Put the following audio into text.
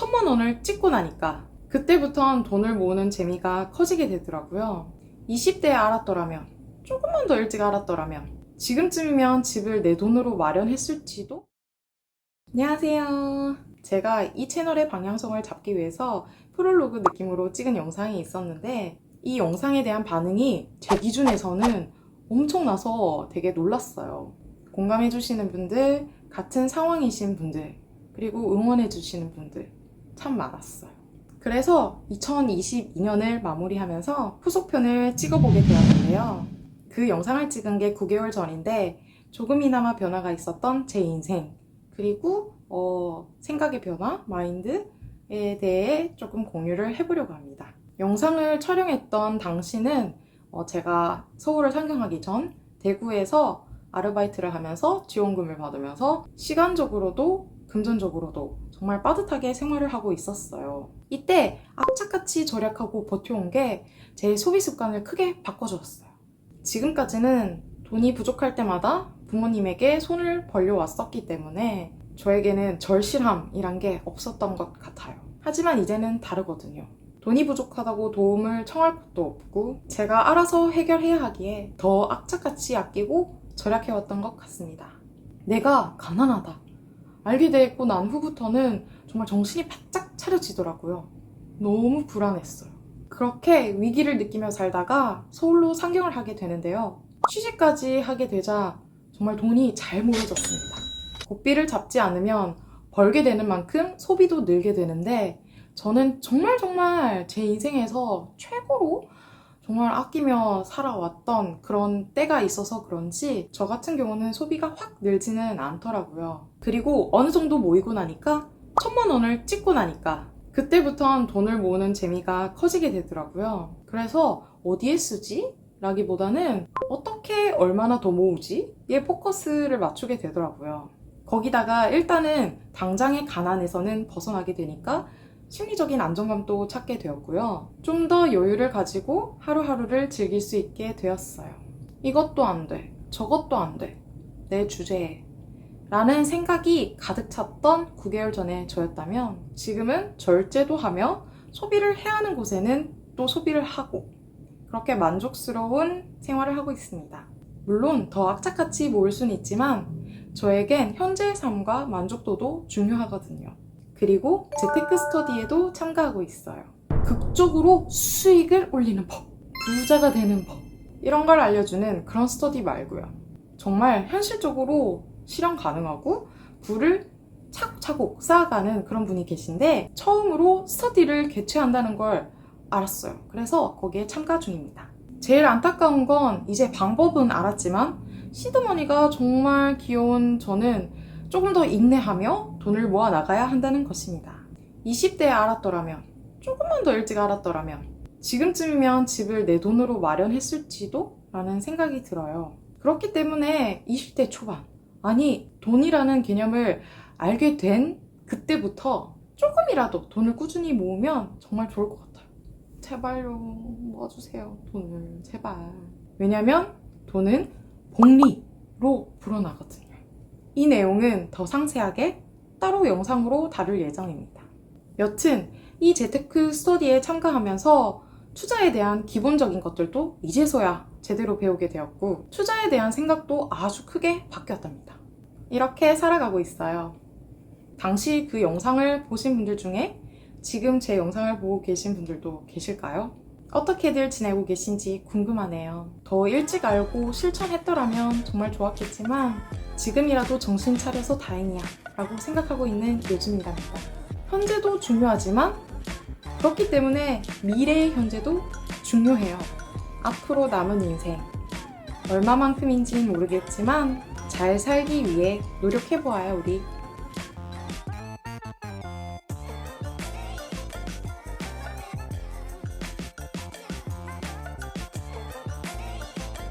천만 원을 찍고 나니까 그때부턴 돈을 모으는 재미가 커지게 되더라고요. 20대에 알았더라면, 조금만 더 일찍 알았더라면, 지금쯤이면 집을 내 돈으로 마련했을지도? 안녕하세요. 제가 이 채널의 방향성을 잡기 위해서 프롤로그 느낌으로 찍은 영상이 있었는데, 이 영상에 대한 반응이 제 기준에서는 엄청나서 되게 놀랐어요. 공감해주시는 분들, 같은 상황이신 분들, 그리고 응원해주시는 분들 참 많았어요. 그래서 2022년을 마무리하면서 후속편을 찍어보게 되었는데요. 그 영상을 찍은 게 9개월 전인데 조금이나마 변화가 있었던 제 인생, 그리고 어, 생각의 변화, 마인드에 대해 조금 공유를 해보려고 합니다. 영상을 촬영했던 당시는 어, 제가 서울을 상경하기 전 대구에서 아르바이트를 하면서 지원금을 받으면서 시간적으로도 금전적으로도 정말 빠듯하게 생활을 하고 있었어요. 이때 악착같이 절약하고 버텨온 게 제 소비 습관을 크게 바꿔주었어요. 지금까지는 돈이 부족할 때마다 부모님에게 손을 벌려왔었기 때문에 저에게는 절실함이란 게 없었던 것 같아요. 하지만 이제는 다르거든요. 돈이 부족하다고 도움을 청할 것도 없고 제가 알아서 해결해야 하기에 더 악착같이 아끼고 절약해왔던 것 같습니다. 내가 가난하다. 알게 되고 난 후부터는 정말 정신이 바짝 차려지더라고요. 너무 불안했어요. 그렇게 위기를 느끼며 살다가 서울로 상경을 하게 되는데요. 취직까지 하게 되자 정말 돈이 잘 모여졌습니다. 고삐를 잡지 않으면 벌게 되는 만큼 소비도 늘게 되는데 저는 정말 정말 제 인생에서 최고로 정말 아끼며 살아왔던 그런 때가 있어서 그런지 저 같은 경우는 소비가 확 늘지는 않더라고요. 그리고 어느 정도 모이고 나니까 천만 원을 찍고 나니까 그때부턴 돈을 모으는 재미가 커지게 되더라고요. 그래서 어디에 쓰지? 라기보다는 어떻게 얼마나 더 모으지? 에 포커스를 맞추게 되더라고요. 거기다가 일단은 당장의 가난에서는 벗어나게 되니까 심리적인 안정감도 찾게 되었고요. 좀 더 여유를 가지고 하루하루를 즐길 수 있게 되었어요. 이것도 안 돼. 저것도 안 돼. 내 주제에. 라는 생각이 가득 찼던 9개월 전에 저였다면 지금은 절제도 하며 소비를 해야 하는 곳에는 또 소비를 하고 그렇게 만족스러운 생활을 하고 있습니다. 물론 더 악착같이 모을 수는 있지만 저에겐 현재의 삶과 만족도도 중요하거든요. 그리고 재테크 스터디에도 참가하고 있어요. 극적으로 수익을 올리는 법, 부자가 되는 법, 이런 걸 알려주는 그런 스터디 말고요. 정말 현실적으로 실현 가능하고 부를 차곡차곡 쌓아가는 그런 분이 계신데 처음으로 스터디를 개최한다는 걸 알았어요. 그래서 거기에 참가 중입니다. 제일 안타까운 건 이제 방법은 알았지만 시드머니가 정말 귀여운 저는 조금 더 인내하며 돈을 모아 나가야 한다는 것입니다. 20대에 알았더라면, 조금만 더 일찍 알았더라면, 지금쯤이면 집을 내 돈으로 마련했을지도? 라는 생각이 들어요. 그렇기 때문에 20대 초반, 아니, 돈이라는 개념을 알게 된 그때부터 조금이라도 돈을 꾸준히 모으면 정말 좋을 것 같아요. 제발요, 모아주세요. 돈을, 제발. 왜냐면 돈은 복리로 불어나거든요. 이 내용은 더 상세하게 따로 영상으로 다룰 예정입니다. 여튼 이 재테크 스터디에 참가하면서 투자에 대한 기본적인 것들도 이제서야 제대로 배우게 되었고 투자에 대한 생각도 아주 크게 바뀌었답니다. 이렇게 살아가고 있어요. 당시 그 영상을 보신 분들 중에 지금 제 영상을 보고 계신 분들도 계실까요? 어떻게들 지내고 계신지 궁금하네요. 더 일찍 알고 실천했더라면 정말 좋았겠지만 지금이라도 정신 차려서 다행이야 라고 생각하고 있는 요즘이랍니다. 현재도 중요하지만 그렇기 때문에 미래의 현재도 중요해요. 앞으로 남은 인생 얼마만큼인지는 모르겠지만 잘 살기 위해 노력해보아요 우리